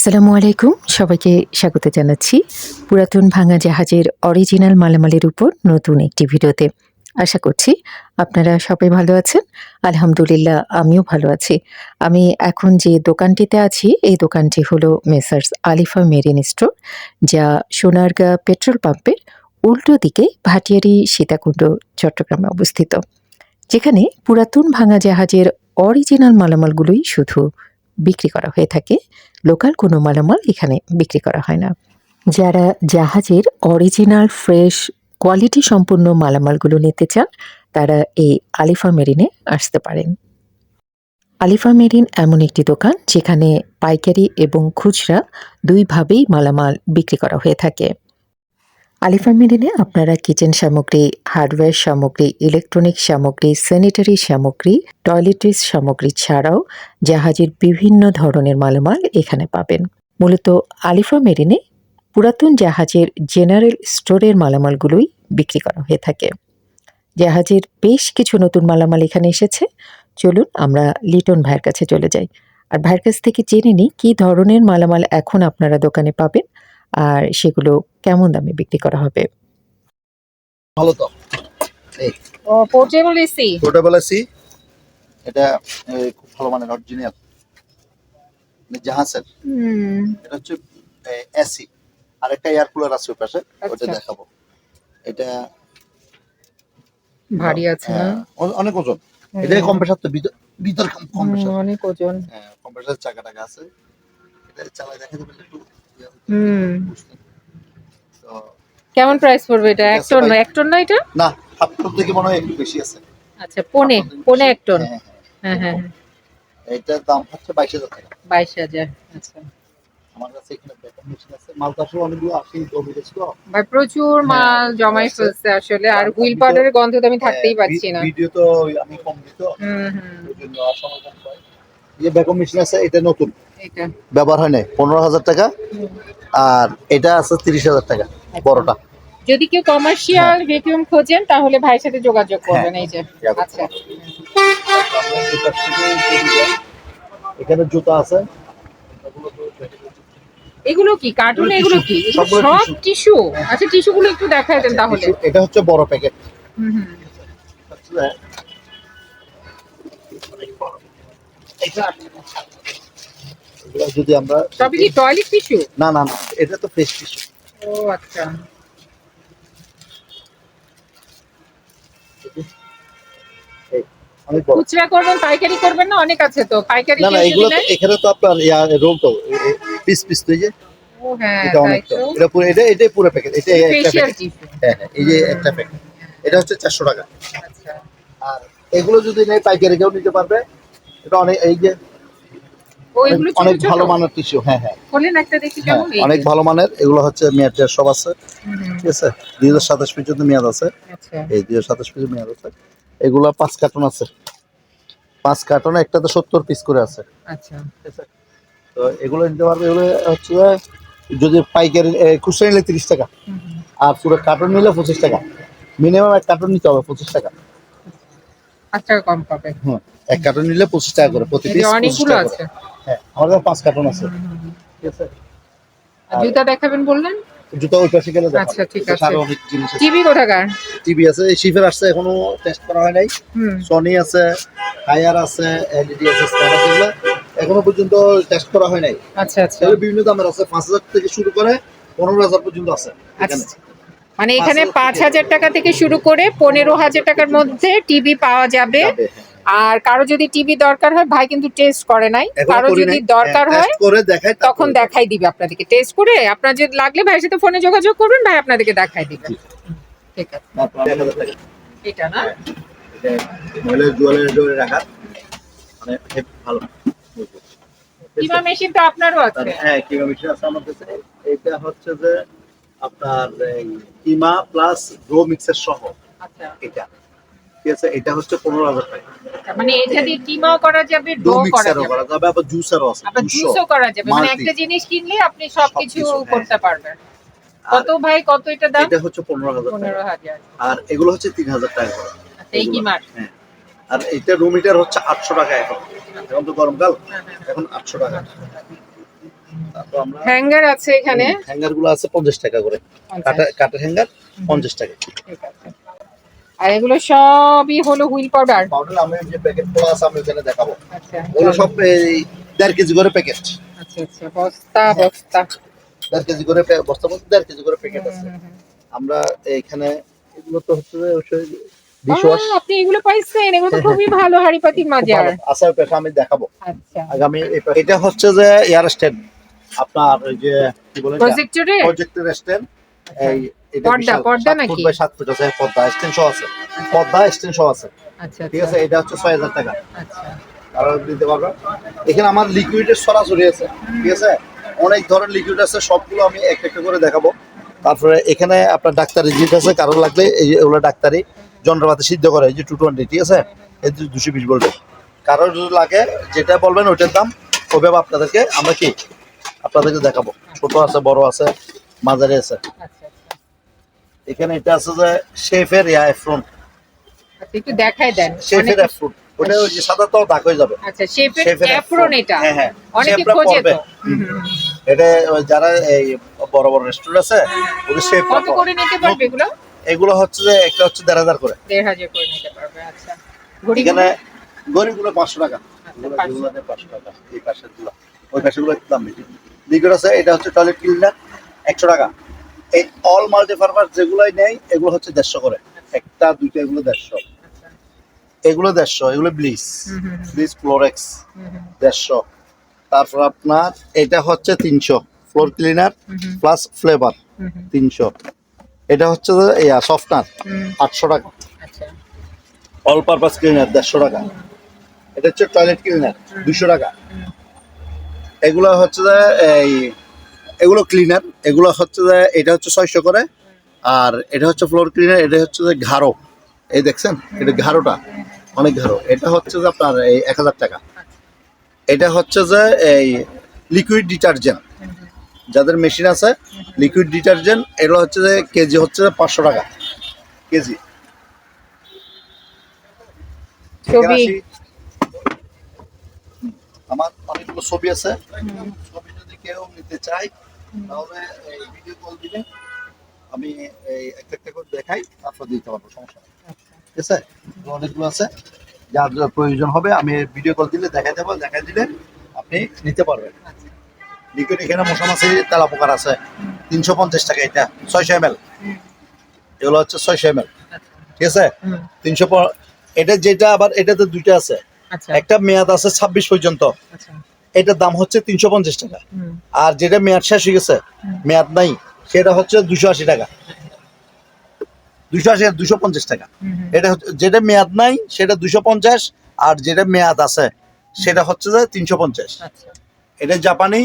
আসসালামু আলাইকুম। সবাইকে স্বাগত জানাচ্ছি পুরাতন ভাঙা জাহাজের অরিজিনাল মালামালের উপর নতুন একটি ভিডিওতে। আশা করছি আপনারা সবাই ভালো আছেন। আলহামদুলিল্লাহ, আমিও ভালো আছি। আমি এখন যে দোকানটিতে আছি, এই দোকানটি হলো মেসার্স আলিফা মেরিন স্টোর, যা সোনারগাঁ পেট্রোল পাম্পের উল্টো দিকে ভাটিয়ারি সীতাকুণ্ড, চট্টগ্রামে অবস্থিত। যেখানে পুরাতন ভাঙা জাহাজের অরিজিনাল মালামালগুলোই শুধু বিক্রি করা হয়ে থাকে, লোকাল কোনো মালামাল এখানে বিক্রি করা হয় না। যারা জাহাজের অরিজিনাল ফ্রেশ কোয়ালিটি সম্পূর্ণ মালামালগুলো নিতে চান, তারা এই আলিফা মেরিনে আসতে পারেন। আলিফা মেরিন এমন একটি দোকান যেখানে পাইকারি এবং খুচরা দুইভাবেই মালামাল বিক্রি করা হয়ে থাকে। আলিফা মেরিনে আপনারা কিচেন সামগ্রী, হার্ডওয়্যার সামগ্রী, ইলেকট্রনিক সামগ্রী, স্যানিটারি সামগ্রী টয়লেট্রিজ সামগ্রী ছাড়াও জাহাজের বিভিন্ন ধরনের মালামাল এখানে পাবেন। মূলত আলিফা মেরিনে পুরাতন জাহাজের জেনারেল স্টোরের মালামালগুলোই বিক্রি করা হয়ে থাকে। জাহাজের বেশ কিছু নতুন মালামাল এখানে এসেছে। চলুন আমরা লিটন ভাইয়ের কাছে চলে যাই। আর ভাইয়ের কাছ থেকে জেনে নিই কী ধরনের মালামাল এখন আপনারা দোকানে পাবেন। আর সেগুলো কেমন দামে বিক্রি করা হবে? ভালো তো। ও পোর্টেবল এসি পোর্টেবল এসি এটা খুব ভালো মানের অরিজিনাল জাহাজের। হুম। এটা হচ্ছে এসি আর একটা এয়ার কুলার আছে পাশে ওটা আচ্ছা। দেখাবো। এটা ভারী আছে না? হ্যাঁ, অনেক ওজন। এটা কম্প্রেসার তো ভিতর কম্প্রেসার অনেক ওজন। হ্যাঁ কম্প্রেসার চাকা টাকা আছে। এটা চালায় দেখাতে পারলে একটু হুম। কেমন প্রাইস পড়বে এটা? এক টন। এক টন না এটা? না হাফ টন থেকে মনে হয় একটু বেশি আছে। আচ্ছা পনে পনে। এক টন হ্যাঁ, হ্যাঁ, হ্যাঁ হ্যাঁ এটার দাম হচ্ছে বাইশ হাজার টাকা। বাইশ হাজার আচ্ছা। আমার কাছে এখানে ব্যাকআপ মেশিন আছে। মাল তো আসলে অনেকগুলো আসে জমি গেছে তো। ভাই প্রচুর মাল জমাই। ফেলছে আসলে। আর হুইল পাউডারের গন্ধ তো আমি থাকতেই হ্যাঁ, পাচ্ছি না। ভিডিও তো আমি কম দিত হুম হুম। ওই জন্য কম যে ব্যাকআপ মেশিন আছে এটা নতুন। ব্যবহার হয় নাই। পনেরো হাজার টাকা আর এটা আছে তিরিশ হাজার টাকা বড়টা। যদি কেউ কমার্শিয়াল ভ্যাকুয়াম খোঁজেন তাহলে ভাইয়ের সাথে যোগাযোগ করবেন এই যে। হ্যাঁ, আচ্ছা। এখানে জুতা আছে। এগুলো কি? কার্টুন এগুলো কি? সব টিস্যু। আচ্ছা টিস্যু গুলো একটু দেখায় দেন তাহলে। এটা হচ্ছে বড় প্যাকেট হুম হুম। যদি আমরা সবই কি টয়লেট টিস্যু না না না এটা তো ফ্রেশ টিস্যু ও আচ্ছা। খুচরা করবেন পাইকারি করবেন না? অনেক আছে তো। পাইকারি না না এগুলো যদি তো এখানে তো আপনার ইয়া রোল তো পিস পিস তো এই যে ও হ্যাঁ এটা অনেক তো তো। এটা পুরো এটা এটাই পুরো প্যাকেট এটা একটা প্যাকেট হ্যাঁ হ্যাঁ এই যে একটা প্যাকেট এটা হচ্ছে চারশো টাকা। আচ্ছা। আর এগুলো যদি নেই পাইকারি কেউ নিতে পারবে। এটা অনেক এই যে অনেক ভালো মানের টিস্যু হ্যাঁ হ্যাঁ। হ্যাঁ অনেক ভালো মানের এগুলো হচ্ছে মেয়াদের সব আছে। ঠিক আছে? দুই হাজার সাতাশ পর্যন্ত মেয়াদ আছে। আচ্ছা। এই দুই হাজার সাতাশ পর্যন্ত মেয়াদ আছে। এগুলো পাঁচ কার্টন আছে। পাঁচ কার্টন একটাতে সত্তর পিস করে আছে। আচ্ছা। ঠিক আছে? তো এগুলো নিতে পারবে এগুলো হচ্ছে যদি পাইকারি খুচরা নিলে তিরিশ টাকা। আর পুরো কার্টন নিলে পঁচিশ টাকা। মিনিমাম এক কার্টন নিতে হবে পঁচিশ টাকা। পাঁচ টাকা কম পাবে। হুম এক কার্টন নিলে পঁচিশ টাকা করে প্রতি পিস অনেকগুলো আছে। হ্যাঁ আমাদের পাঁচ কার্টন আছে। ঠিক আছে? জুতা দেখাবেন বললেন? জুতো ওই পাশে গেলে আচ্ছা, ঠিক আছে। আরও অনেক জিনিস আছে। টিভি কোথাকার? টিভি আছে এই শিফের আসছে এখনও টেস্ট করা হয় নাই। সনি আছে হায়ার আছে এলইডি আছে স্টার আছে এখনও পর্যন্ত টেস্ট করা হয় নাই। আচ্ছা আচ্ছা। বিভিন্ন দামের আছে পাঁচ হাজার থেকে শুরু করে পনেরো হাজার পর্যন্ত আছে আচ্ছা। মানে এখানে পাঁচ হাজার টাকা থেকে শুরু করে পনেরো হাজার টাকার মধ্যে টিভি পাওয়া যাবে। যাবে, হ্যাঁ। আর কারও যদি টিভি দরকার হয় ভাই কিন্তু টেস্ট করে নাই। কারও যদি দরকার হ্যাঁ, হয় তখন দেখাই। দিবে আপনাদেরকে। টেস্ট করে আপনার যদি লাগলে ভাইয়ের সাথে ফোনে যোগাযোগ করবেন ভাই আপনাদেরকে দেখাই দিবে। ঠিক আছে। এটা না? মানে ভালো। কিমা মেশিন তো আপনারও আছে। হ্যাঁ কিমা মেশিন আছে আমার কাছে। এটা হচ্ছে যে আপনার কিমা প্লাস গ্রো মিক্সার সহ। আচ্ছা। এটা। ঠিক আছে এটা হচ্ছে পনেরো হাজার টাকা। মানে এটা দিয়ে কিমাও করা যাবে ডো করা যাবে। করা যাবে আবার জুসারও আছে আবার জুসও করা যাবে। মানে একটা জিনিস কিনলে আপনি সবকিছু হ্যাঁ। করতে পারবেন। কত ভাই কত এটা দাম? এটা হচ্ছে আর এগুলো হচ্ছে তিন হাজার টাকা করে। আচ্ছা, এই কিমার? হ্যাঁ। আর এটা রুম হিটার হচ্ছে আটশো টাকা এখন। এখন তো গরমকাল হ্যাঁ, এখন আটশো টাকা। হ্যাঁ। তারপর আমরা হ্যাঙ্গার আছে এখানে? হ্যাঙ্গারগুলো আছে পঞ্চাশ টাকা করে। কাঠের হ্যাঙ্গার পঞ্চাশ টাকা। ঠিক আছে। আর এগুলো সবই হলো হুইল পাউডার। পাউডার আমি যে প্যাকেটগুলো আছে আমি এখানে দেখাবো। আচ্ছা। ওগুলো সব এই দেড় কেজি করে প্যাকেট আচ্ছা আচ্ছা বস্তা বস্তা। দেড় কেজি করে বস্তার মধ্যে দেড় কেজি করে প্যাকেট আছে। আমরা এখানে এগুলো তো হচ্ছে আহ, আপনি এগুলো পাইছেন এগুলো তো খুবই ভালো হাড়িপাতির মাজার। আসার পেশা আমি দেখাবো। আচ্ছা। আগামী এটা হচ্ছে যে এয়ার স্ট্যান্ড। আপনার ওই যে কি বলে প্রজেক্টরে প্রজেক্টের স্ট্যান্ড। এই পর্দা, বিশাল, পর্দা সাত ফুট সাত ফুট আছে পর্দা স্ট্যান্ড সহ আছে। পর্দা স্ট্যান্ড সহ আছে। আচ্ছা ঠিক আচ্ছা। আছে এটা হচ্ছে ছয় হাজার টাকা। আচ্ছা। আর দিতে পারবে? এখানে আমার লিকুইডের সরাসরি আছে ঠিক আছে? অনেক ধরনের লিকুইড আছে সবগুলো আমি একটা একটা করে দেখাবো। তারপরে এখানে আপনার ডাক্তারি জিনিস আছে কারোর লাগলে এই যে এগুলো ডাক্তারি যন্ত্রপাতি সিদ্ধ করে এই যে টু টোয়েন্টি ঠিক আছে? এই দুশো বিশ বলবে কারোর লাগে যেটা বলবেন ওইটার দাম। ওইভাবে আপনাদেরকে আমরা কি? আপনাদেরকে দেখাবো। ছোট আছে বড় আছে মাঝারি আছে। আচ্ছা আচ্ছা। এখানে এটা আছে যে শেফের ইয়া এফ্রন আচ্ছা, একটু দেখাই দেন। শেফের এফ্রন ওটা ওই যে সাদা তো দাগ হয়ে যাবে। আচ্ছা শেফের অ্যাপ্রন এটা। হ্যাঁ হ্যাঁ। অনেকে খোঁজে তো। এটা যারা এই বড় বড় রেস্টুরেন্ট আছে ওদের শেফ কত করে নিতে পারবে এগুলো? এগুলো হচ্ছে যে একটা হচ্ছে দেড় হাজার করে। দেড় হাজার করে নিতে পারবে আচ্ছা। ঘড়ি এখানে গরিবগুলো পাঁচশো টাকা। আচ্ছা, 500 পাঁচশো। টাকা। এই পাশেরগুলো। ওই পাশেরগুলো একটু দাম বেশি। লিকুইড আছে এটা হচ্ছে টয়লেট ক্লিনার একশো টাকা। এই অল মাল্টিপারপাস যেগুলোই নেই এগুলো হচ্ছে দেড়শো করে। একটা দুইটা এগুলো দেড়শো। এগুলো দেড়শো এগুলো ব্লিচ হুম, ব্লিচ ফ্লোরেক্স দেড়শো। তারপর আপনার এটা হচ্ছে তিনশো। ফ্লোর ক্লিনার প্লাস ফ্লেভার তিনশো। এটা হচ্ছে ইয়া সফটনার আটশো টাকা। অল পারপাস ক্লিনার দেড়শো টাকা। এটা হচ্ছে টয়লেট ক্লিনার দুশো টাকা। এগুলো হচ্ছে যে এই এগুলো ক্লিনার এগুলো হচ্ছে যে এটা হচ্ছে ছয়শো করে আর এটা হচ্ছে ফ্লোর ক্লিনার এটা হচ্ছে যে ঘাড়ো। এই দেখছেন? এটা ঘাড়োটা অনেক ঘাড়ো। এটা হচ্ছে যে আপনার এই এক হাজার টাকা। এটা হচ্ছে যে এই লিকুইড ডিটারজেন্ট। যাদের মেশিন আছে লিকুইড ডিটারজেন্ট এগুলো হচ্ছে যে কেজি হচ্ছে যে পাঁচশো টাকা। কেজি। আমার অনেকগুলো ছবি আছে। ছবি যদি কেউ নিতে চায় তাহলে এই ভিডিও কল দিলে আমি এই একটা একটা করে দেখাই তারপর দিতে পারব সমস্যা নেই। আচ্ছা, ঠিক আছে? অনেকগুলো আছে। যার যার প্রয়োজন হবে আমি ভিডিও কল দিলে দেবো দেখাই দিলে আপনি নিতে পারবেন। আচ্ছা। লিকুইড এখানে মশা মাছি তেলা পোকার আছে। তিনশো পঞ্চাশ টাকা এটা ছয়শো এম এল এগুলো হচ্ছে ছয়শো এম এল আচ্ছা, ঠিক আছে? তিনশো এটা যেটা আবার এটাতে দুইটা আছে। একটা মেয়াদ আছে ছাব্বিশ পর্যন্ত। এটার দাম হচ্ছে তিনশো পঞ্চাশ টাকা। আর যেটা মেয়াদ শেষ হয়ে গেছে মেয়াদ নাই সেটা হচ্ছে দুশো আশি টাকা। দুশো আশি দুশো পঞ্চাশ টাকা। এটা যেটা মেয়াদ নাই সেটা দুশো পঞ্চাশ আর যেটা মেয়াদ আছে সেটা হচ্ছে যে তিনশো পঞ্চাশ। আচ্ছা। এটা জাপানি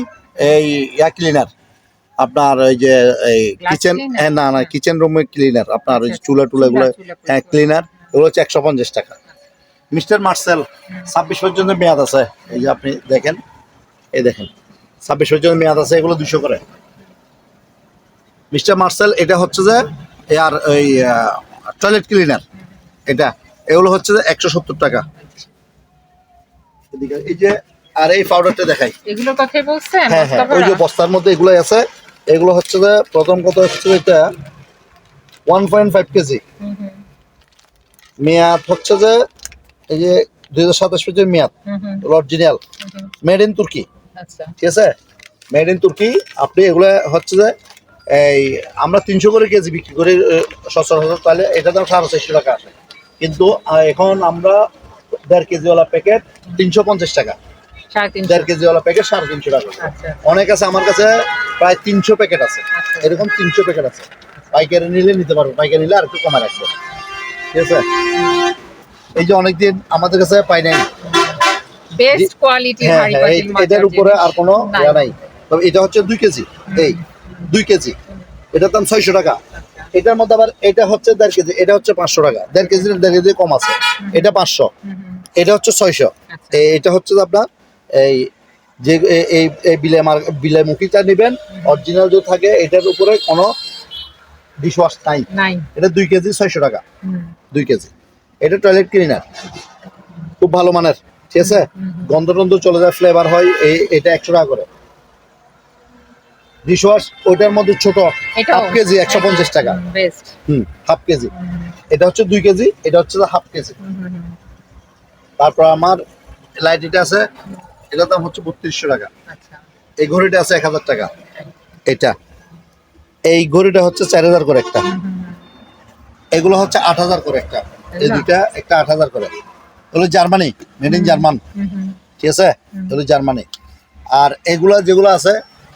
এই ইয়া ক্লিনার আপনার ওই যে এই কিচেন cleaner? না না কিচেন রুমের ক্লিনার আপনার ওই যে আচ্ছা, চুলা টুলা গুলো হ্যাঁ ক্লিনার ওগুলো হচ্ছে একশো পঞ্চাশ টাকা। মিস্টার মার্সেল ছাব্বিশ পর্যন্ত মেয়াদ আছে। এই যে আপনি দেখেন। এই দেখেন ছাব্বিশ পর্যন্ত মেয়াদ আছে এগুলো দুশো করে। মিস্টার মার্সেল এটা হচ্ছে যে এর ওই টয়লেট ক্লিনার এটা। এগুলো হচ্ছে যে একশো সত্তর টাকা। এই যে আর এই পাউডারটা দেখাই। এগুলোর কথাই বলছেন? হ্যাঁ হ্যাঁ ওই যে বস্তার মধ্যে এগুলো আছে। এগুলো হচ্ছে যে প্রথম কথা হচ্ছে যে এটা ওয়ান পয়েন্ট ফাইভ কেজি। মেয়াদ হচ্ছে যে এই যে দুই হাজার সাতাশ পর্যন্ত মেয়াদ। অরিজিনাল মেড ইন তুর্কি ঠিক আছে? মেড ইন তুর্কি আপনি এগুলো হচ্ছে যে এই আমরা তিনশো করে কেজি বিক্রি করি সচরাচর তাহলে এটা দাম সাড়ে চারশো টাকা আসে। কিন্তু এখন আমরা দেড় কেজিওয়ালা প্যাকেট তিনশো পঞ্চাশ টাকা। দেড় কেজিওয়ালা প্যাকেট সাড়ে তিনশো টাকা। আচ্ছা। অনেক আছে আমার কাছে প্রায় তিনশো প্যাকেট আছে। আচ্ছা। এরকম তিনশো প্যাকেট আছে। পাইকারি নিলে নিতে পারব পাইকারি নিলে আর একটু কমে রাখব। ঠিক আছে? এই যে অনেকদিন আমাদের কাছে পাই নাই। বেস্ট কোয়ালিটি হ্যাঁ হাড়ি এই- এটার উপরে আর কোনো ইয়া নাই। তবে এটা হচ্ছে দুই কেজি। এই দুই কেজি। এটার দাম ছয়শো টাকা। এটার মধ্যে আবার এটা হচ্ছে দেড় কেজি। এটা হচ্ছে পাঁচশো টাকা। দেড় কেজি দেড় কেজি কম আছে। এটা পাঁচশো। এটা হচ্ছে ছয়শো। আচ্ছা। এটা হচ্ছে আপনার এই যে এই বিলে বিলে মুখিটা নেবেন অরিজিনাল যে থাকে এটার উপরে কোনো ডিশওয়াশ নাই। এটা দুই কেজি ছয়শো টাকা। দুই কেজি। এটা টয়লেট ক্লিনার। খুব ভালো মানের। ঠিক আছে। গন্ধ টন্ধ চলে যায় ফ্লেভার হয় এই এটা একশো টাকা করে। ডিশওয়াশ ওইটার মধ্যে ছোট হাফ কেজি একশো পঞ্চাশ টাকা। হুম হাফ কেজি। এটা হচ্ছে দুই কেজি এটা হচ্ছে হাফ কেজি। তারপর আমার লাইট এটা আছে এটার দাম হচ্ছে বত্রিশশো টাকা। আচ্ছা। এই ঘড়িটা আছে এক হাজার টাকা। এটা। এই ঘড়িটা হচ্ছে চার হাজার করে একটা। এগুলো হচ্ছে আট হাজার করে একটা। এই দুইটা একটা আট হাজার করে। এগুলো জার্মানি মেড ইন জার্মান। ঠিক আছে? এগুলো জার্মানি। আর এগুলা যেগুলো আছে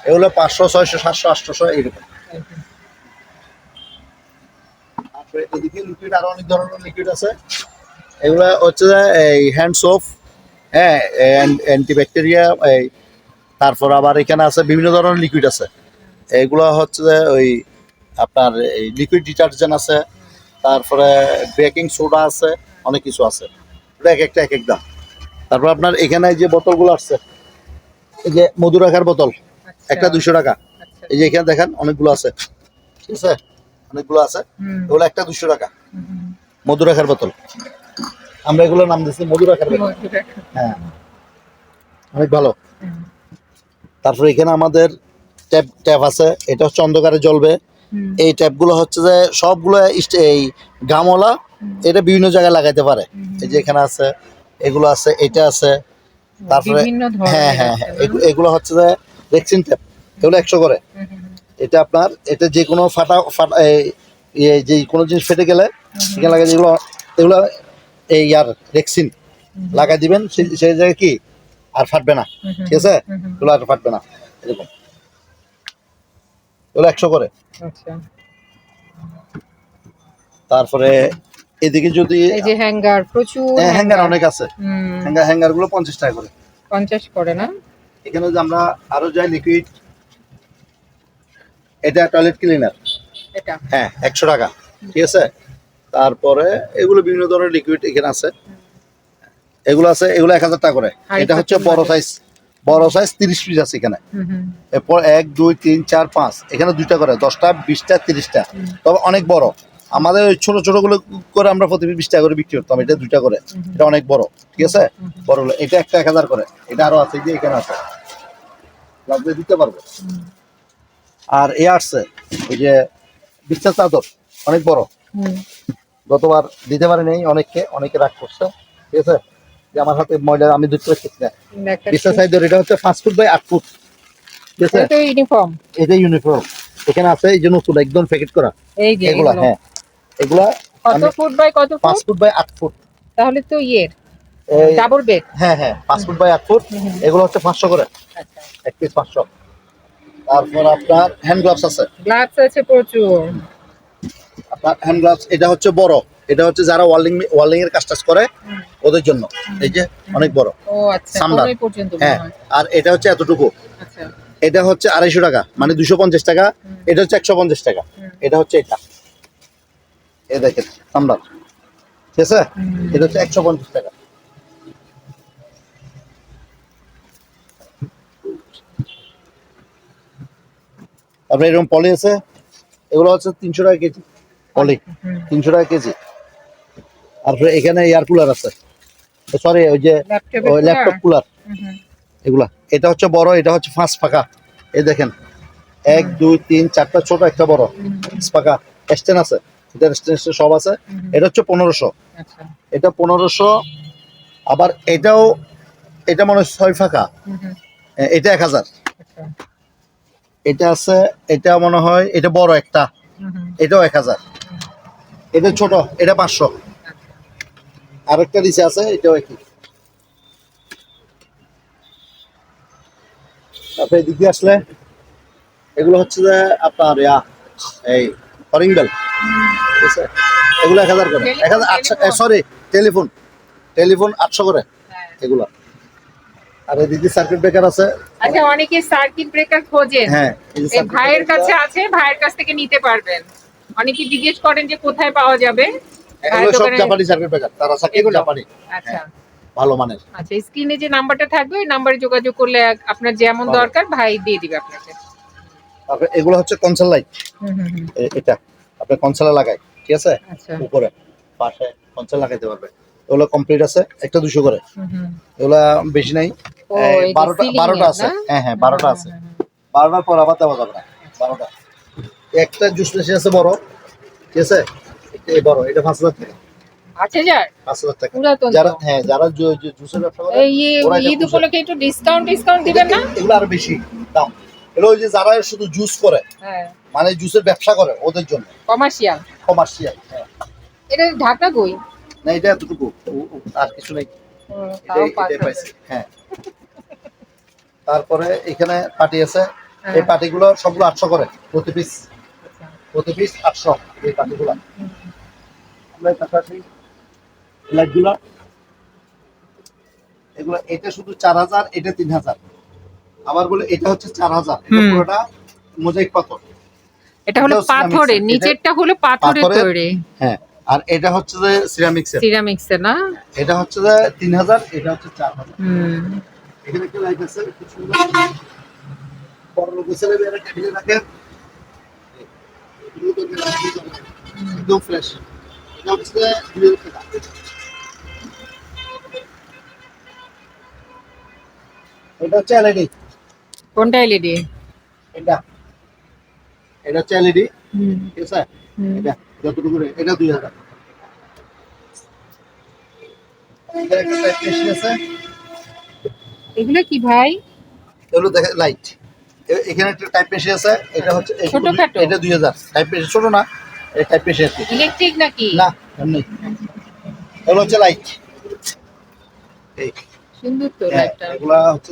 এগুলো পাঁচশো ছয়শো সাতশো আটশোশো এইরকম। তারপরে এদিকে লিকুইড আরও অনেক ধরনের লিকুইড আছে। এগুলো হচ্ছে এই হ্যান্ড সোপ হ্যাঁ অ্যান্টিব্যাকটেরিয়া এই তারপর আবার এখানে আছে বিভিন্ন ধরনের লিকুইড আছে। এগুলো হচ্ছে যে ওই আপনার এই লিকুইড ডিটারজেন্ট আছে তারপরে বেকিং সোডা আছে অনেক কিছু আছে। ওটা এক একটা এক এক দাম। তারপর আপনার এখানে যে বোতলগুলো আসছে এই যে মধু রাখার বোতল একটা দুশো টাকা। আচ্ছা। এই যে এখানে দেখেন অনেকগুলো আছে। ঠিক আছে? অনেকগুলো আছে। এগুলো একটা দুশো টাকা। মধু রাখার বোতল। আমরা এগুলো নাম দিচ্ছি মধু রাখার বোতল। হ্যাঁ। অনেক ভালো। তারপরে এখানে আমাদের ট্যাপ ট্যাপ আছে। এটা হচ্ছে অন্ধকারে জ্বলবে। এই ট্যাপগুলো হচ্ছে যে সবগুলো এই গামলা এটা বিভিন্ন জায়গায় লাগাইতে পারে। এই যে এখানে আছে এগুলো আছে এটা আছে তারপরে হ্যাঁ হ্যাঁ হ্যাঁ? এগুলো হচ্ছে যে রেক্সিন ট্যাপ এগুলো একশো করে। এটা আপনার এটা যে কোনো ফাটা ফাটা এই- ইয়ে যে কোনো জিনিস ফেটে গেলে সেখানে লাগাই যেগুলো এগুলো এই ইয়ার রেক্সিন লাগাই দিবেন সেই- সেই জায়গায় কি? আর ফাটবে না ঠিক আছে? এগুলো আর ফাটবে না এরকম। এগুলো একশো করে। আচ্ছা। তারপরে এদিকে যদি এই যে হ্যাঙ্গার প্রচুর হ্যাঙ্গার অনেক আছে। হ্যাঙ্গার হ্যাঙ্গারগুলো পঞ্চাশ টাকা করে। পঞ্চাশ করে না? এখানে যে আমরা আরও যাই লিকুইড এটা টয়লেট ক্লিনার এটা? হ্যাঁ একশো টাকা। ঠিক আছে? তারপরে এগুলো বিভিন্ন ধরনের লিকুইড এখানে আছে। এগুলো আছে এগুলো এক হাজার টাকা করে। এটা হচ্ছে বড় সাইজ বড় সাইজ তিরিশ পিস আছে এখানে। এরপর এক দুই তিন চার পাঁচ। এখানে দুইটা করে দশটা বিশটা তিরিশটা। তবে অনেক বড়। আমাদের ওই ছোট ছোটগুলো করে আমরা প্রতি বিশ টাকা করে বিক্রি করতাম এটা দুইটা করে। এটা অনেক বড় ঠিক আছে? বড় হলো এটা একটা এক হাজার করে এটা আরও আছে যে এখানে আছে। লাগলে দিতে পারব। আর এ আসছে ওই যে বিশ্বাস চাদর অনেক বড়। গতবার দিতে পারে নেই অনেককে অনেকে রাগ করছে ঠিক আছে? যে আমার হাতে ময়লা আমি দুধ পারছি না বিশ্বাস চাদর এটা হচ্ছে পাঁচ ফুট বাই আট ফুট ঠিক আছে? এটা ইউনিফর্ম। এটা ইউনিফর্ম। এখানে আছে এই যে নতুন একদম প্যাকেট করা। এগুলো। হ্যাঁ। এগুলা কত ফুট বাই কত ফুট? ফুট বাই আট ফুট। তাহলে তো ইয়ের ডাবল বেড। হ্যাঁ হ্যাঁ পাঁচ ফুট বাই আট ফুট। এগুলো হচ্ছে পাঁচশো করে। আচ্ছা। এক পিস পাঁচশো। তারপর আপনার হ্যান্ড গ্লাভস আছে। গ্লাভস আছে প্রচুর। আপনার হ্যান্ড গ্লাভস এটা হচ্ছে বড়। এটা হচ্ছে যারা ওয়ার্লিং ওয়ার্লিং এর কাজ টাজ করে ওদের জন্য। এই যে অনেক বড়। ও আচ্ছা। পর্যন্ত হ্যাঁ আর এটা হচ্ছে এতটুকু। আচ্ছা। এটা হচ্ছে আড়াইশো টাকা মানে দুশো পঞ্চাশ টাকা। এটা হচ্ছে একশো পঞ্চাশ টাকা। এটা হচ্ছে এটা। এ দেখেন সামলার ঠিক আছে? এটা হচ্ছে একশো পঞ্চাশ টাকা। তারপরে এরকম পলি আছে? এগুলো হচ্ছে তিনশো টাকা কেজি। পলি তিনশো টাকা কেজি। তারপরে এখানে এয়ার কুলার আছে। সরি ওই যে ওই ল্যাপটপ কুলার। এগুলা। এটা হচ্ছে বড় এটা হচ্ছে পাঁচ পাকা এই দেখেন এক দুই তিন চারটা ছোট একটা বড়। পাকা স্ট্যান্ড আছে। স্ট্যান্ড সব আছে। এটা হচ্ছে পনেরোশো। আচ্ছা। এটা পনেরোশো আবার এটাও এটা মনে হয় ছয় ফাঁকা। এটা এক হাজার। আচ্ছা। এটা আছে এটা মনে হয় এটা বড় একটা। এটাও এক হাজার। এটা ছোট এটা পাঁচশো। আচ্ছা। আরেকটা নিচে আছে এটাও একই। তারপরে এদিক দিয়ে আসলে এগুলো হচ্ছে যে আপনার ইয়া এই হরিং বেল ঠিক আছে? এগুলো এক হাজার করে। এক হাজার আটশো সরি টেলিফোন। টেলিফোন। আটশো করে হ্যাঁ। এগুলো। আর এদিক সার্কিট ব্রেকার আছে। আচ্ছা অনেকে সার্কিট ব্রেকার খোঁজেন। হ্যাঁ এই ভাইয়ের কাছে আছে ভাইয়ের কাছ থেকে নিতে পারবেন। অনেকে জিজ্ঞেস করেন যে কোথায় পাওয়া যাবে। এগুলো সব জাপানি সার্কিট ব্রেকার তারা সার্কিট? জাপানি। আচ্ছা। ভালো মানের। আচ্ছা স্ক্রিনে যে নাম্বারটা থাকবে ওই নাম্বারে যোগাযোগ করলে আপনার যেমন দরকার ভাই দিয়ে দিবে আপনাকে। এগুলো হচ্ছে কনসেল লাইট হুম হুম হুম। এটা। আপনি কনসেলে লাগাই ঠিক আছে? আচ্ছা। উপরে পাশে কনসেল লাগাইতে পারবে। এগুলো কমপ্লিট আছে একটা দুশো করে। এগুলা বেশি নাই। বারোটা বারোটা আছে। হ্যাঁ হ্যাঁ বারোটা আছে। বারোটার পর আবার দেওয়া যাবে না। বারোটা। একটা জুস মেশিন আছে বড়। ঠিক আছে? এই বড় এটা পাঁচ হাজার টাকা। যারা হ্যাঁ যারা জুসের ব্যবসা করে ওরা ঈদ উপলক্ষে একটু ডিসকাউন্ট ডিসকাউন্ট দিবেন না? এগুলো আরও বেশি দাম। এগুলো ওই যে যারা শুধু জুস করে হ্যাঁ। মানে জুসের ব্যবসা করে ওদের জন্য। কমার্শিয়াল কমার্শিয়াল হ্যাঁ। এটা ঢাকা কই? না এটা এতটুকু আর কিছু নেই। হ্যাঁ। তারপরে এখানে পার্টি আছে। এই পার্টিগুলো সবগুলো আটশো করে প্রতি পিস প্রতি পিস আটশো এই পার্টিগুলো আমরা পাশাপাশি লাইটগুলো এগুলো এটা শুধু চার হাজার এটা তিন হাজার। আবার বলে এটা হচ্ছে চার হাজার। পুরোটা মোজাইক পাথর। এটা হলো পাথরের নিচেরটা হলো পাথরের। তৈরি। হ্যাঁ আর এটা হচ্ছে যে সিরামিক্স সিরামিক্স এর না? এটা হচ্ছে যে তিন হাজার এটা হচ্ছে চার হাজার। হুম। এখানে একটা লাইট আছে খুব সুন্দর। বড় লোক ছেলে মেয়েরা টেবিলে রাখে। একদম ফ্রেশ এটা হচ্ছে টাকা এটা হচ্ছে এলইডি কোনটা এলইডি এটা। এটা হচ্ছে এলইডি ঠিক আছে? এটা যতটুকু এটা দুই হাজার। এগুলো কি ভাই? এগুলো দেখে লাইট এখানে একটা টাইপ মেশিন আছে। এটা হচ্ছে ছোটখাটো? এটা দুই হাজার। টাইপ মেশিন ছোট না এটা টাইপ মেশিন আছে। ইলেকট্রিক নাকি? না এমনি এগুলো হচ্ছে লাইট এই। সুন্দর তো হ্যাঁ, লাইটটা এগুলা হচ্ছে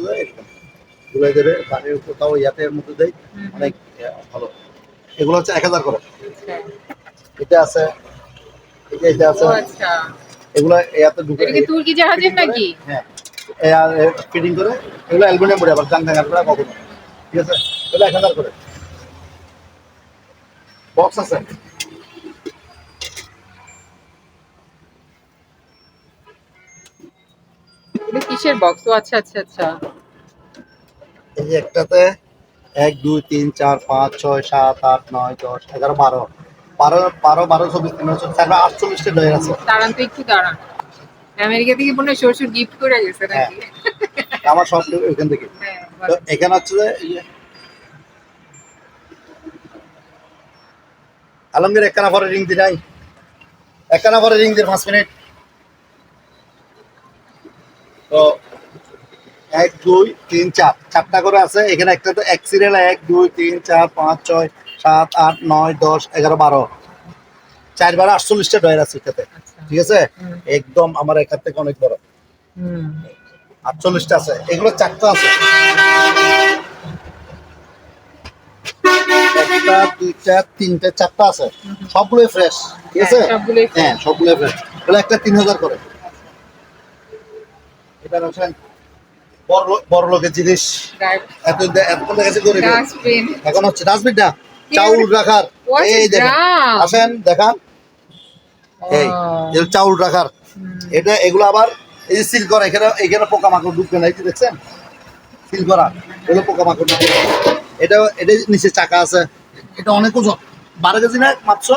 এগুলো দেবে বাড়ির কোথাও ইয়াতের মধ্যে দেয় অনেক ভালো। এগুলো হচ্ছে এক হাজার করে। আচ্ছা। এটা আছে যে এটা আছে আচ্ছা। এগুলো ইয়াতে ঢুকে এটা কি তুর্কি জাহাজের নাকি? হ্যাঁ। ফিটিং করে এগুলো অ্যালুমিনিয়াম বডি আবার জাং জাং করে কখনো। ঠিক আছে? এগুলো এক হাজার করে। বক্স আছে। কিসের বক্স? ও আচ্ছা আচ্ছা আচ্ছা। এই যে একটাতে এক দুই তিন চার পাঁচ ছয় সাত আট নয় দশ এগারো বারো। বারো বারো বারো চব্বিশ পনেরো চব্বিশ তারপরে আটচল্লিশটা ডয়ের আছে। দাঁড়ান তো একটু দাঁড়ান। আমেরিকা থেকে মনে হয় শ্বশুর গিফট করে গেছে নাকি? আমার সব ওইখান থেকে। হ্যাঁ তো এখানে হচ্ছে যে আলমগীর একখানা পরে রিং দি একখানা পরে রিং দিয়ে পাঁচ মিনিট। তো এক দুই তিন চার। চারটা করে আছে। এখানে একটা তো এক সিরিয়াল এক দুই তিন চার পাঁচ ছয় সাত আট নয় দশ এগারো বারো। চার বারো আটচল্লিশটা ডয়ের আছে এটাতে। আচ্ছা। ঠিক আছে? একদম আমার এখান থেকে অনেক বড়। আটচল্লিশটা আছে। এগুলো চারটা আছে। একটা দুইটা তিনটা চারটা আছে। সবগুলোই ফ্রেশ ঠিক আছে? হ্যাঁ, সবগুলোই fresh। হ্যাঁ ফ্রেশ এগুলো একটা তিন হাজার করে। এটা বড় লোক- লোকের জিনিস। এত এতক্ষণ দেখাচ্ছে গরিব এখন হচ্ছে ডাস্টবিনটা চাউল রাখার। এই দেখেন আসেন দেখান। এই চাউল রাখার। এটা এগুলো আবার এই যে সিল করা এখানে এখানে পোকামাকড় ঢুকবে না এই যে দেখছেন? সিল করা এগুলো পোকামাকড় ঢুকবে। এটা এটা নিচে চাকা আছে। এটা অনেক ওজন। বারো কেজি না মাত্র?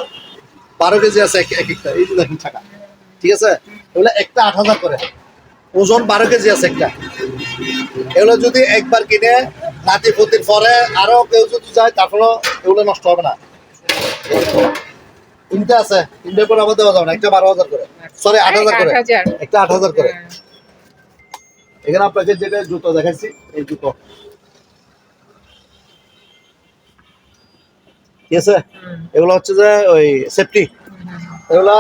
বারো কেজি আছে এক এক একটা। এই যে দেখেন চাকা। ঠিক আছে? এগুলো একটা আট হাজার করে। ওজন বারো কেজি আছে একটা। এগুলো যদি একবার কিনে নাতি ফুতির পরে আরও কেউ যদি যায় তারপরেও এগুলো নষ্ট হবে না। তিনটা আছে তিনটার পর আবার দেওয়া যাবে না একটা বারো হাজার করে। সরি আট হাজার করে। একটা আট হাজার করে। এখানে আপনাকে যেটা জুতো দেখাচ্ছি এই জুতো। ঠিক আছে? হুম, এগুলো হচ্ছে যে ওই সেফটি এগুলা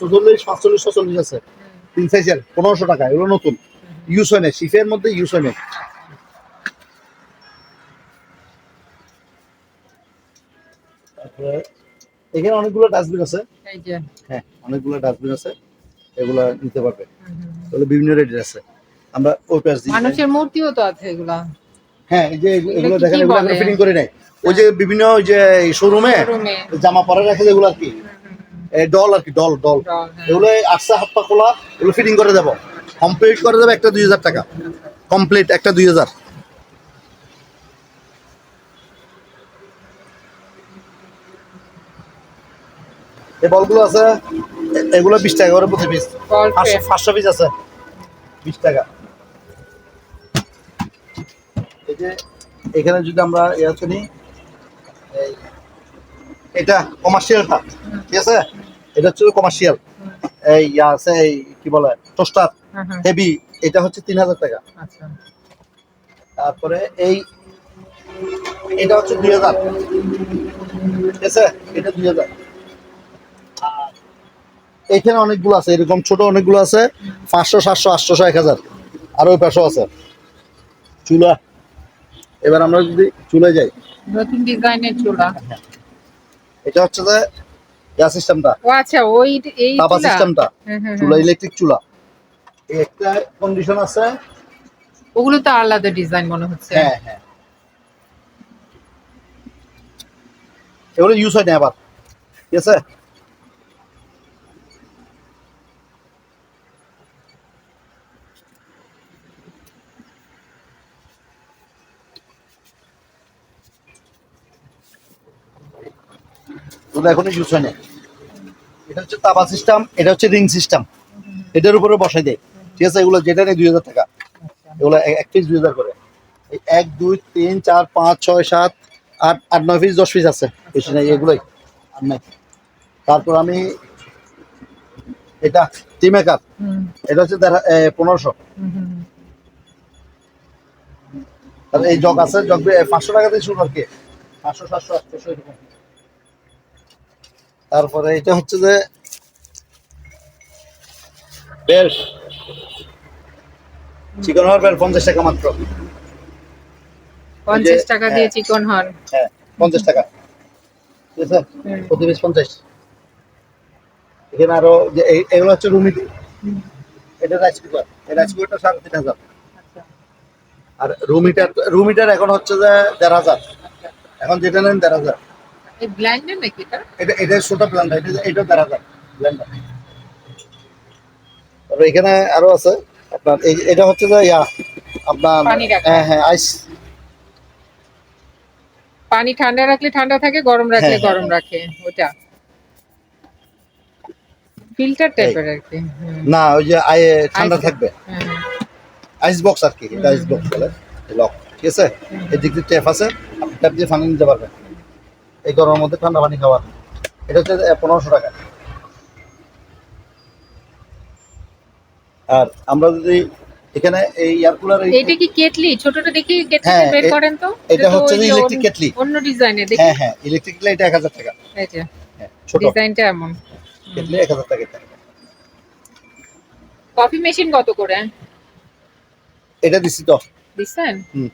সুচল্লিশ পাঁচচল্লিশ ছচল্লিশ আছে। তিন সাইজের পনেরোশো টাকা এগুলো নতুন। ইউজ হয় না শিফের মধ্যে ইউজ হয় না এখানে অনেকগুলো ডাস্টবিন আছে। হ্যাঁ অনেকগুলো ডাস্টবিন আছে এগুলো নিতে পারবে। এগুলো বিভিন্ন রেটের আছে। আমরা ওই পাশ দিয়ে মানুষের মূর্তিও তো আছে এগুলা। হ্যাঁ এই যে এগুলো- দেখেন এগুলো বলে? ফিটিং করে নেয় ওই যে বিভিন্ন ওই যে শোরুমে জামা পরে রাখে যেগুলো আর কি। এই ডল আর কি ডল ডল হ্যাঁ। এগুলো আটশো হাত পা খোলা এগুলো ফিটিং করে দেবো। কমপ্লিট করে দেবো একটা দুই হাজার টাকা। কমপ্লিট একটা দুই হাজার। এই বলগুলো আছে এগুলো বিশ টাকা করে প্রতি পিস পাঁচশো পিস আছে। বিশ টাকা। এই যে এখানে যদি আমরা ইয়াতে শুনি এটা কমার্শিয়ালটা ঠিক আছে? এটা হচ্ছে কমার্শিয়াল এই ইয়া আছে এই কি বলে টোস্টার হেভি এটা হচ্ছে তিন হাজার টাকা। আচ্ছা। তারপরে এই এটা হচ্ছে দুই হাজার। ঠিক আছে? এটা দুই হাজার। আর এখানে অনেকগুলো আছে এরকম ছোট অনেকগুলো আছে পাঁচশো সাতশো আটশোশো এক হাজার। আর ওই পাশেও আছে। চুলা। এবার আমরা যদি চুলে যাই। নতুন ডিজাইনের চুলা। এটা হচ্ছে যে গ্যাস সিস্টেমটা। ও আচ্ছা ওই এই তাপা চুলা। সিস্টেমটা। চুলা। ইলেকট্রিক চুলা। একটা কন্ডিশন আছে। ওগুলো তো আলাদা ডিজাইন মনে হচ্ছে। হ্যাঁ হ্যাঁ। এগুলো ইউজ হয় না আবার। ঠিক আছে? এগুলো এখনও ইউজ হয় না। এটা হচ্ছে তাবা সিস্টেম এটা হচ্ছে রিং সিস্টেম এটার উপরে বসাই দেয়। ঠিক আছে এগুলো যেটা নেই দুই হাজার টাকা। এগুলো এক- এক পিস দুই হাজার করে। এক দুই তিন চার পাঁচ ছয় সাত আট আট নয় পিস দশ পিস আছে। বেশি নাই এগুলোই। আর নাই। তারপর আমি এটা টি হুম, এটা হচ্ছে পনেরোশো হুম, হুম, হুম। তাহলে এই জগ আছে জগ পাঁচশো টাকা দিয়ে শুরু আর কি। পাঁচশো সাতশো আটশো এরকম। তারপরে এটা হচ্ছে যে বেল্ট চিকন হওয়ার বেল্ট পঞ্চাশ টাকা মাত্র। পঞ্চাশ টাকা দিয়ে হ্যাঁ। চিকন হন হ্যাঁ পঞ্চাশ টাকা। ঠিক আছে? প্রতি পিস পঞ্চাশ। এখানে আরও যে এগুলো হচ্ছে রুমিটি এটা রাইস কুকার এই রাইস কুকারটা সাড়ে তিন হাজার। আচ্ছা, আর রুমিটার রুমিটার এখন হচ্ছে যে দেড় হাজার। এখন যেটা নেন দেড় হাজার। এই ব্ল্যান্ডের নাকি এটা? এটা এটা ছোট প্ল্যান্ট এটা এটা দেড় হাজার। ব্লেন্ডার তারপর এখানে আরও আছে। আপনার এই- এটা হচ্ছে যে ইয়া আপনার পানি হ্যাঁ হ্যাঁ আইস পানি ঠান্ডা রাখলে ঠান্ডা থাকে গরম রাখলে হ্যাঁ, গরম রাখে ওটা। ফিল্টার টাইপের আর কি না ওই যে আই ঠান্ডা থাকবে। আইস বক্স আর কি আইস বক্স বলে। লক ঠিক আছে? এই দিক দিয়ে ট্যাপ আছে আপনি ট্যাপ দিয়ে পানি নিতে পারবেন। এই গরমের মধ্যে ঠান্ডা পানি খাওয়ার। এটা হচ্ছে পনেরোশো টাকা। আর আমরা যদি এখানে এই এয়ার কুলার এইটা কি কেটলি? ছোটটা দেখি কেটলি হ্যাঁ, বের করেন তো? এটা হচ্ছে যে ইলেকট্রিক কেটলি। অন্য ডিজাইনের দেখি। হ্যাঁ হ্যাঁ ইলেকট্রিক এটা এক হাজার টাকা। এই যে হ্যাঁ ছোট। ডিজাইনটা এমন। কেটলি এক হাজার টাকা কফি মেশিন কত করে? এটা দিছি তো দিচ্ছেন? হুম।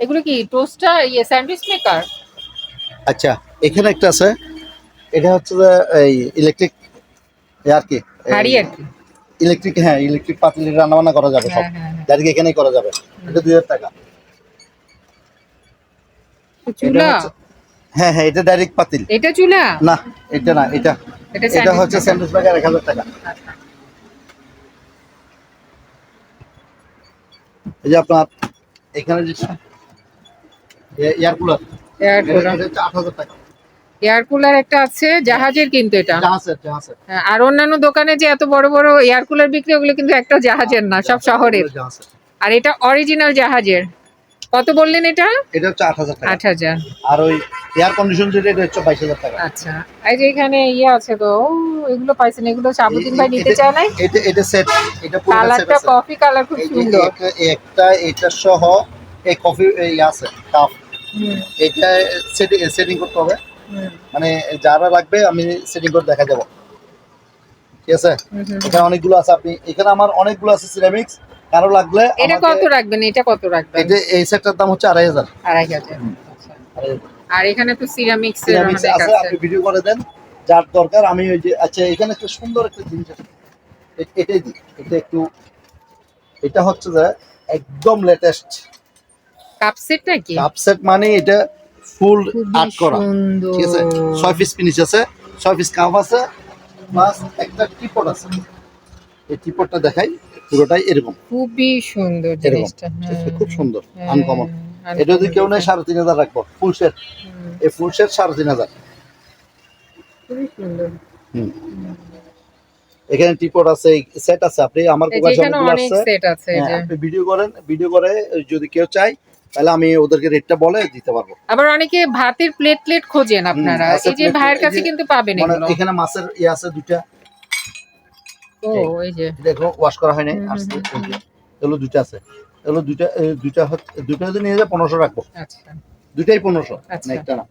এগুলো কি টোস্টার ইয়ে স্যান্ডউইচ মেকার আচ্ছা এখানে একটা আছে। এটা হচ্ছে এই ইলেকট্রিক আর কি হাড়ি আর কি। ইলেকট্রিক হ্যাঁ ইলেকট্রিক পাতিলে রান্না বান্না করা যাবে সব। হ্যাঁ হ্যাঁ হ্যাঁ। ডাইরেক্ট এখানেই করা যাবে। এটা দুই হাজার টাকা। চুলা? হ্যাঁ হ্যাঁ এটা ডাইরেক্ট পাতিল। এটা চুলা? না এটা না এটা এটা হচ্ছে। স্যান্ডউইচ ব্যাগের এক হাজার টাকা। আচ্ছা। এই যে আপনার এখানে যে এয়ার কুলার। এয়ার কুলার আট হাজার টাকা। এয়ার কুলার একটা আছে জাহাজের কিন্তু এটা। হ্যাঁ, আর অন্যান্য দোকানে যে এত বড় বড় এয়ার কুলার বিক্রি ওগুলো কিন্তু একটা জাহাজের না সব শহরের। আর এটা অরিজিনাল জাহাজের। কত বললেন এটা? এটা হচ্ছে আট হাজার আট হাজার। আর ওই এয়ার কন্ডিশন যেটা এটা হচ্ছে বাইশ হাজার টাকা। আচ্ছা এই যে এখানে ইয়ে আছে তো এগুলো পাইছেন এগুলো সাবুদ্দিন ভাই নিতে চায় নাই? এটা এটা সেট এটা পুরো কালারটা কফি কালার খুব সুন্দর। একটা- এটা সহ এই কফি এই আছে কাপ এটা সেটিং করতে হবে। মানে যারা লাগবে আমি সেটিং করে দেখা যাব ঠিক আছে। এখানে অনেকগুলো আছে আপনি এখানে আমার অনেকগুলো আছে সিরামিক্স কারও লাগলে এটা কত রাখবেন? এটা কত রাখবেন? এটা এই সেটটার দাম হচ্ছে আড়াই হাজার। আড়াই হাজার। আচ্ছা। আর এখানে তো সিরামিক্স এর সিরামিক্স আছে আপনি ভিডিও করে দেন যার দরকার আমি ওই যে আচ্ছা এখানে একটা সুন্দর একটা জিনিস আছে। এটাই দিই। এটা একটু এটা হচ্ছে যে একদম লেটেস্ট কাপ সেট নাকি কাপ সেট মানে এটা ফুল আর্ট করা। ঠিক আছে? ছয় পিস ফিনিশ আছে ছয় পিস কাপ আছে প্লাস একটা টিপট আছে। এই টিপটটা দেখাই পুরোটাই এরকম। খুবই সুন্দর জিনিসটা? হ্যাঁ। খুব সুন্দর হ্যাঁ, আনকমন এটা যদি কেউ নেয় সাড়ে তিন হাজার রাখব ফুল সেট এই ফুল সেট সাড়ে তিন হাজার। খুবই সুন্দর। হুম। এখানে টিপট আছে সেট আছে। আপনি আমার এখানে অনেক আছে সেট আছে এই হ্যাঁ, যে। আপনি ভিডিও করেন ভিডিও করে যদি কেউ চায় তাহলে আমি ওদেরকে রেটটা বলে দিতে পারব। আবার অনেকে ভাতের প্লেট প্লেট খোঁজেন আপনারা। এই যে ভাইয়ের কাছে কিন্তু পাবেন মানে এগুলো। এখানে মাছের ইয়ে আছে দুইটা। ও এই যে। দেখো ওয়াশ করা হয় নাই আসছে যে, এগুলো দুইটা আছে। এগুলো দুইটা দুইটা দুইটা যদি নিয়ে যায় পনেরোশো রাখব। আচ্ছা। দুইটাই পনেরোশো আচ্ছা। না একটা না।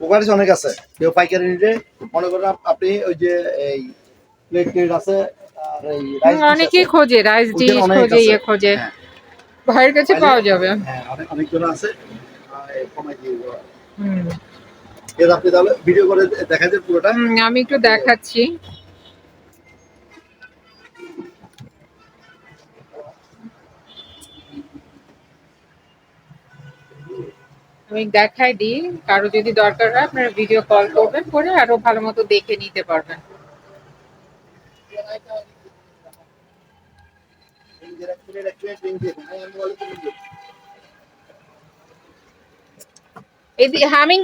ওভারেজ অনেক আছে। কেউ পাইকারি নিলে মনে করেন আপনি ওই যে এই প্লেট প্লেট আছে অনেকেই খোঁজে রাইস ডিশ খোঁজে ইয়ে খোঁজে। হ্যাঁ। ভাইয়ের কাছে পাওয়া যাবে। হ্যাঁ অনেকজন আছে। কমাই দিয়ে এর আপনি তাহলে ভিডিও করে দেখা পুরোটা। আমি একটু দেখাচ্ছি। আমি দেখাই দিই। কারও যদি দরকার হয় আপনারা ভিডিও কল করবেন করে আরও ভালো মতো দেখে নিতে পারবেন। হামিং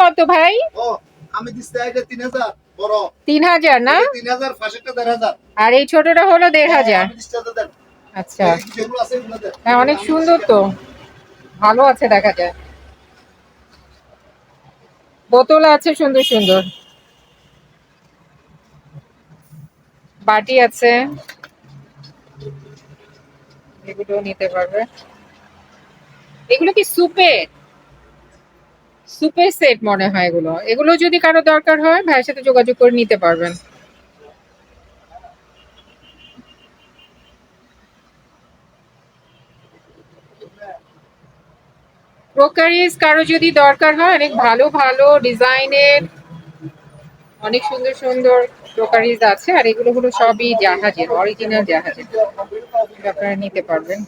কত ভাই ও আমি দিচ্ছি এটা তিন হাজার বড় তিন হাজার না? তিন হাজার পাঁচশোটা আর এই ছোটটা হলো দেড় হাজার। আমি দিচ্ছি হাজার দেন। আচ্ছা। হ্যাঁ অনেক সুন্দর তো। ভালো আছে, দেখা যায়। বোতল আছে, সুন্দর সুন্দর। বাটি আছে। এগুলো নিতে পারবে। এগুলো কি সুপের সুপের সেট মনে হয় এগুলো। এগুলো যদি কারও দরকার হয়, ভাইয়ের সাথে যোগাযোগ করে নিতে পারবেন। ক্রোকারিজ কারও যদি দরকার হয়, অনেক ভালো ভালো ডিজাইনের, অনেক সুন্দর সুন্দর ক্রোকারিজ আছে, আর এগুলো হলো সবই জাহাজের অরিজিনাল জাহাজের। এগুলো আপনারা নিতে পারবেন?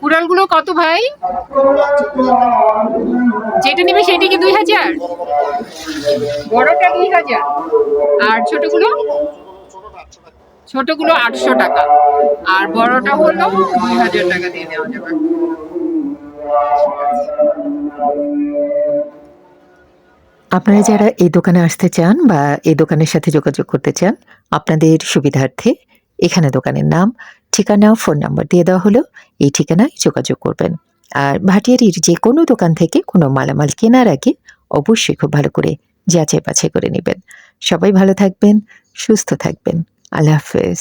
কুড়ালগুলো কত ভাই? যেটা নেবে সেটা কি দুই হাজার? বড়টা দুই হাজার। আর ছোটগুলো? ছোটগুলো আটশো টাকা। আর বড়টা হলো দুই হাজার টাকা দিয়ে দেওয়া যাবে। আপনারা যারা এই দোকানে আসতে চান বা এই দোকানের সাথে যোগাযোগ করতে চান, আপনাদের সুবিধার্থে এখানে দোকানের নাম, ঠিকানা, ফোন নাম্বার দিয়ে দেওয়া হলো। এই ঠিকানায় যোগাযোগ করবেন। আর ভাটিয়ারির যে কোনো দোকান থেকে কোনো মালামাল কেনার আগে অবশ্যই খুব ভালো করে যাচাই বাছাই করে নেবেন। সবাই ভালো থাকবেন, সুস্থ থাকবেন। আল্লাহ হাফেজ।